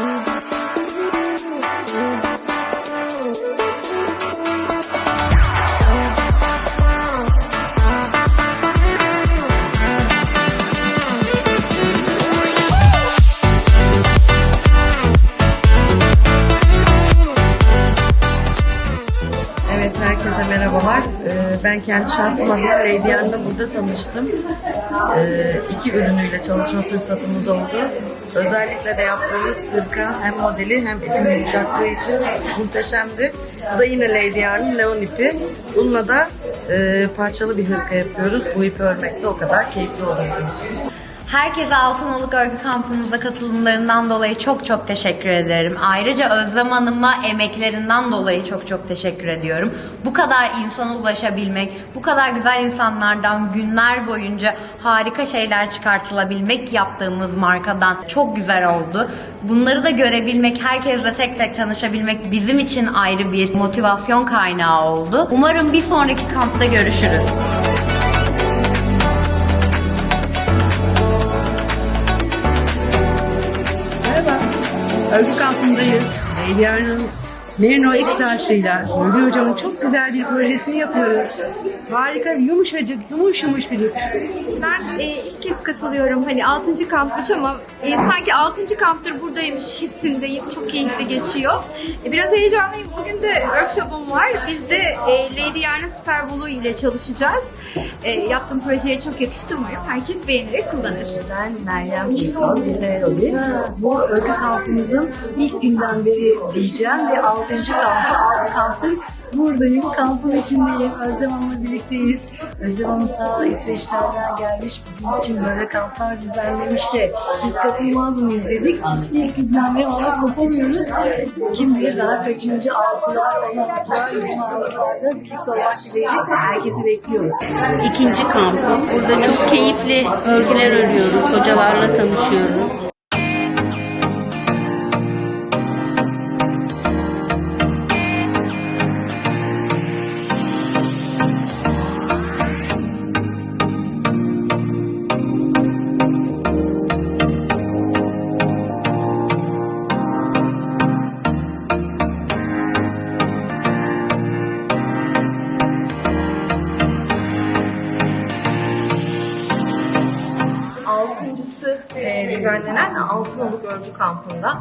Thank you. Herkese merhabalar. Ee, Ben kendi şahsım Lady Yarn'la burada tanıştım. Ee, İki ürünüyle çalışma fırsatımız oldu. Özellikle de yaptığımız hırka hem modeli hem ipin yumuşaklığı için muhteşemdi. Bu da yine Lady Yarn'ın Leon ipi. Bununla da e, parçalı bir hırka yapıyoruz. Bu ipi örmek de o kadar keyifli oldu için. Herkese Altınoluk Örgü Kampımıza katılımlarından dolayı çok çok teşekkür ederim. Ayrıca Özlem Hanım'a emeklerinden dolayı çok çok teşekkür ediyorum. Bu kadar insana ulaşabilmek, bu kadar güzel insanlardan günler boyunca harika şeyler çıkartılabilmek yaptığımız markadan çok güzel oldu. Bunları da görebilmek, herkesle tek tek tanışabilmek bizim için ayrı bir motivasyon kaynağı oldu. Umarım bir sonraki kampta görüşürüz. Örgü kampındayız. Leyla'nın Merino X taşıyla Nuri Hocam'ın çok güzel bir projesini yapıyoruz. Harika, yumuşacık, yumuş yumuş bir ip. Ben e, ilk kez katılıyorum. Hani 6. kampmış ama e, sanki 6. kamptır buradaymış hissindeyim. Çok keyifli geçiyor. E, biraz heyecanlıyım. Bugün de workshopum var. Biz de e, Lady Yarn Super Blue ile çalışacağız. E, yaptığım projeye çok yakıştı umarım. Herkes beğenerek kullanır. Ben Meryem Uysal, Vizerobi. Bu örgü kampımızın ilk günden beri diyeceğim ve 6. kampı, 6 kamptır buradayım. Kampın içindeyim. Özlem Hanım'la birlikteyiz. Özlem Hanım ta İsveçlerden gelmiş. Bizim için böyle kamplar düzenlemiş de biz katılmaz mıyız dedik. İlk günden beri ona kopamıyoruz. Kim bilir daha kaçıncı altılar, on altılar, yirmi altılarda birlikte herkesi bekliyoruz. İkinci kampım. Burada çok keyifli örgüler örüyoruz. Hocalarla tanışıyoruz. E, düzenlenen Altınoluk Örgü Kampı'nda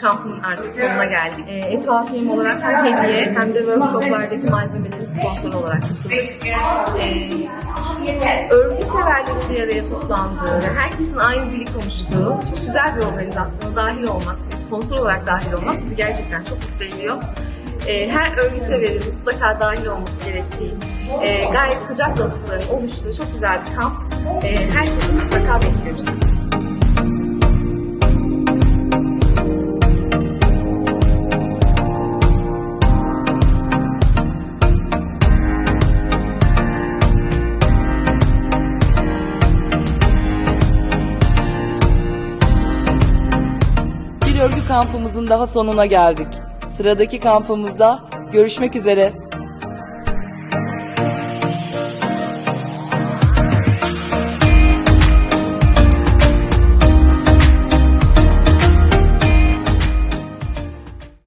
kampın artık sonuna geldik. E, Etuafiyem olarak hem hediye hem de workshoplardaki malzemeleri sponsor olarak katıldık. E, örgü severlerin bir araya toplandığı, ve herkesin aynı dili konuştuğu çok güzel bir organizasyona dahil olmak, sponsor olarak dahil olmak bizi gerçekten çok mutlu ediyor. E, her örgü severin mutlaka dahil olması gerektiği, e, gayet sıcak dostlukların oluştuğu çok güzel bir kamp. E, herkesi mutlaka kampımızın daha sonuna geldik. Sıradaki kampımızda görüşmek üzere.